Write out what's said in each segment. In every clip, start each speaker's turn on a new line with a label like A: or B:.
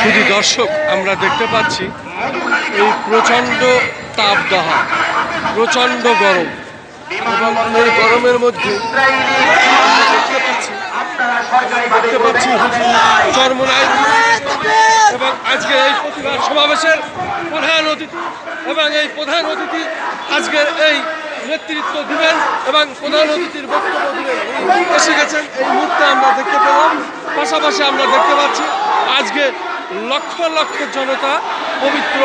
A: শুধু দর্শক, আমরা দেখতে পাচ্ছি এই প্রচণ্ড তাপদাহ, প্রচণ্ড গরম। এবং এই গরমের মধ্যে দেখতে পাচ্ছি দেখতে পাচ্ছি এবং আজকে এই প্রতিবাদ সমাবেশের প্রধান অতিথি এবং এই প্রধান অতিথি আজকের এই নেতৃত্ব দিবেন এবং প্রধান অতিথির বক্তব্য দিবেন। এসে গেছেন। এই মুহূর্তে আমরা দেখতে পেলাম। পাশাপাশি আমরা দেখতে পাচ্ছি আজকে লক্ষ লক্ষ জনতা পবিত্র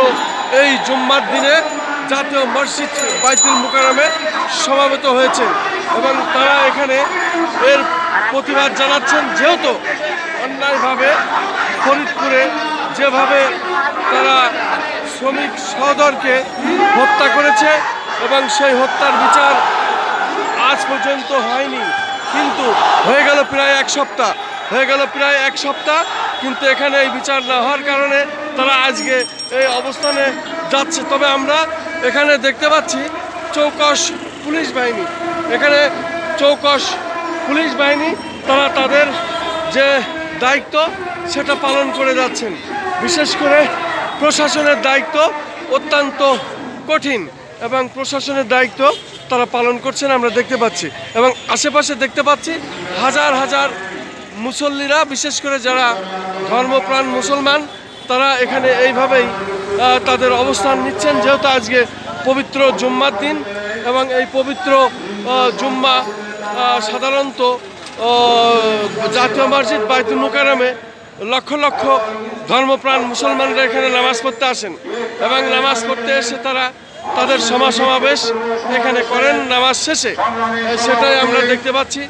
A: এই জুম্মার দিনে জাতীয় মসজিদ বাইতুল মুকারমে সমাবেত হয়েছে এবং তারা এখানে এর প্রতিবাদ জানাচ্ছেন, যেহেতু অন্যায়ভাবে ফরিদপুরে যেভাবে তারা শ্রমিক সহদরকে হত্যা করেছে এবং সেই হত্যার বিচার আজ পর্যন্ত হয়নি, কিন্তু হয়ে গেল প্রায় এক সপ্তাহ। হয়ে গেল প্রায় এক সপ্তাহ, কিন্তু এখানে এই বিচার না হওয়ার কারণে তারা আজকে এই অবস্থানে যাচ্ছে। তবে আমরা এখানে দেখতে পাচ্ছি চৌকস পুলিশ বাহিনী। এখানে চৌকস পুলিশ বাহিনী, তারা তাদের যে দায়িত্ব, সেটা পালন করে যাচ্ছেন। বিশেষ করে প্রশাসনের দায়িত্ব অত্যন্ত কঠিন এবং প্রশাসনের দায়িত্ব তারা পালন করছেন, আমরা দেখতে পাচ্ছি। এবং আশেপাশে দেখতে পাচ্ছি হাজার হাজার মুসল্লিরা, বিশেষ করে যারা ধর্মপ্রাণ মুসলমান, তারা এখানে এইভাবেই তাদের অবস্থান নিচ্ছেন। যেহেতু আজকে পবিত্র জুম্মার দিন এবং এই পবিত্র জুম্মা সাধারণত জাতীয় মসজিদ বাইতুল মুকারমে লক্ষ লক্ষ ধর্মপ্রাণ মুসলমানরা এখানে নামাজ পড়তে আসেন এবং নামাজ পড়তে এসে তারা তাদের সমা সমাবেশ এখানে করেন, নামাজ শেষে। সেটাই আমরা দেখতে পাচ্ছি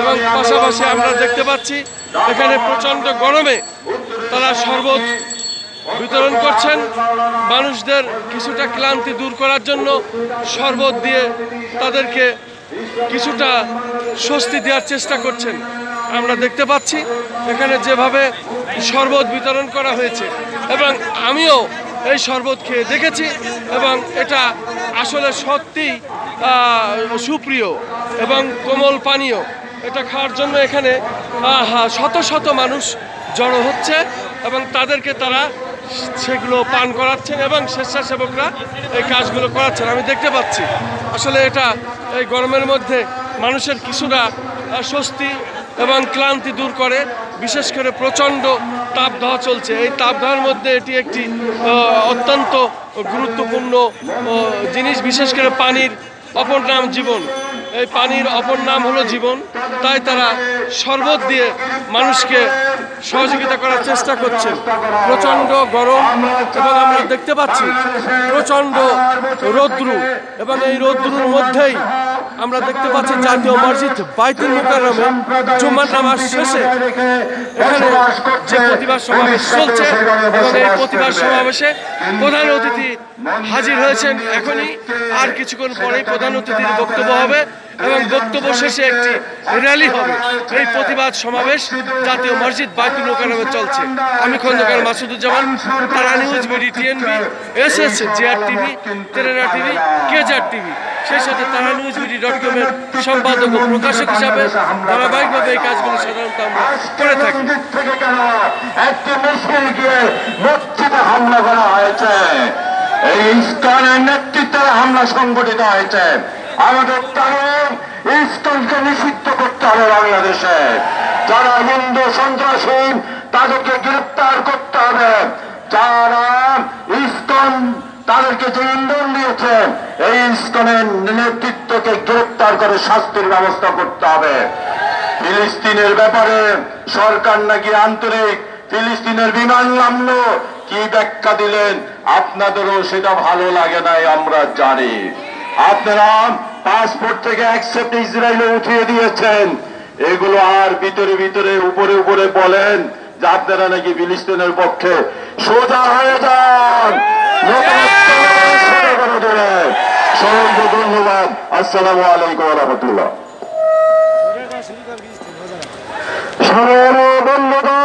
A: এবং পাশাপাশি আমরা দেখতে পাচ্ছি এখানে প্রচণ্ড গরমে তারা শরবত বিতরণ করছেন। মানুষদের কিছুটা ক্লান্তি দূর করার জন্য শরবত দিয়ে তাদেরকে কিছুটা স্বস্তি দেওয়ার চেষ্টা করছেন। আমরা দেখতে পাচ্ছি এখানে যেভাবে শরবত বিতরণ করা হয়েছে এবং আমিও এই শরবত খেয়ে দেখেছি এবং এটা আসলে সত্যি সুপ্রিয় এবং কোমল পানীয়। এটা খাওয়ার জন্য এখানে শত শত মানুষ জড়ো হচ্ছে এবং তাদেরকে তারা সেগুলো পান করাচ্ছেন এবং স্বেচ্ছাসেবকরা এই কাজগুলো করাচ্ছেন। আমি দেখতে পাচ্ছি, আসলে এটা এই গরমের মধ্যে মানুষের কিছুটা স্বস্তি এবং ক্লান্তি দূর করে, বিশেষ করে প্রচণ্ড তাপদাহ চলছে। এই তাপ তাপদাহের মধ্যে এটি একটি অত্যন্ত গুরুত্বপূর্ণ জিনিস, বিশেষ করে পানির অপর নাম জীবন। এই পানির অপর নাম হলো জীবন। তাই তারা শরবত দিয়ে মানুষকে সহযোগিতা করার চেষ্টা করছে প্রচণ্ড গরম এবং আমরা দেখতে পাচ্ছি প্রচণ্ড রৌদ্রু এবং এই রৌদ্রুর মধ্যেই আমরা দেখতে পাচ্ছি জাতীয় মসজিদ বাইতুল মুকাররমে। জুম্মার নামাজ শেষে এখানে যে প্রতিবাদ সমাবেশ চলছে এবং এই প্রতিবাদ সমাবেশে প্রধান অতিথি হাজির হয়েছেন এখনই। আর কিছুক্ষণ পরেই প্রধান অতিথির বক্তব্য হবে এবং বক্তব্য শেষে একটি র্যালি হবে। এই প্রতিবাদ সমাবেশ জাতীয় মসজিদ বাইতুল মোকারমে চলছে। আমি Khandakar Masuduzzaman, Tara news BD, TNB S S GR TV তেরেনা TV কেজার টিভি। সেই সাথে তারা নিউজ বিডি ডট কমের সম্পাদক ও প্রকাশক হিসাবে ধারাবাহিকভাবে এই কাজগুলো সাধারণত আমরা করে থাকি।
B: একটি গিয়ে মসজিদে হামলা করা। ইস্কনের নেতৃত্বে হামলা সংগঠিত হয়েছে। আমাদের তাদের ইস্কনকে নিষিদ্ধ করতে হবে বাংলাদেশে। যারা হিন্দু সন্ত্রাসী, তাদেরকে গ্রেপ্তার করতে হবে। যারা ইস্কন তাদেরকে যে ইন্ধন দিয়েছে, এই ইস্কনের নেতৃত্বকে গ্রেপ্তার করে শাস্তির ব্যবস্থা করতে হবে। ফিলিস্তিনের ব্যাপারে সরকার নাকি আন্তরিক, ফিলিস্তিনের বিমান নামলো কি ব্যাখ্যা দিলেন? আপনাদেরও সেটা ভালো লাগে নাই আমরা জানি। আপনারা পাসপোর্ট থেকে অ্যাকসেপ্ট ইসরায়েলে উঠিয়ে দিয়েছেন। এগুলো আর ভিতরে ভিতরে, উপরে উপরে বলেন যে আপনারা নাকি ফিলিস্তিনের পক্ষে সোজা হয়ে যান। সকলকে ধন্যবাদ। আসসালামু আলাইকুম রহমতুল্লাহ। সর্ববন্ধতা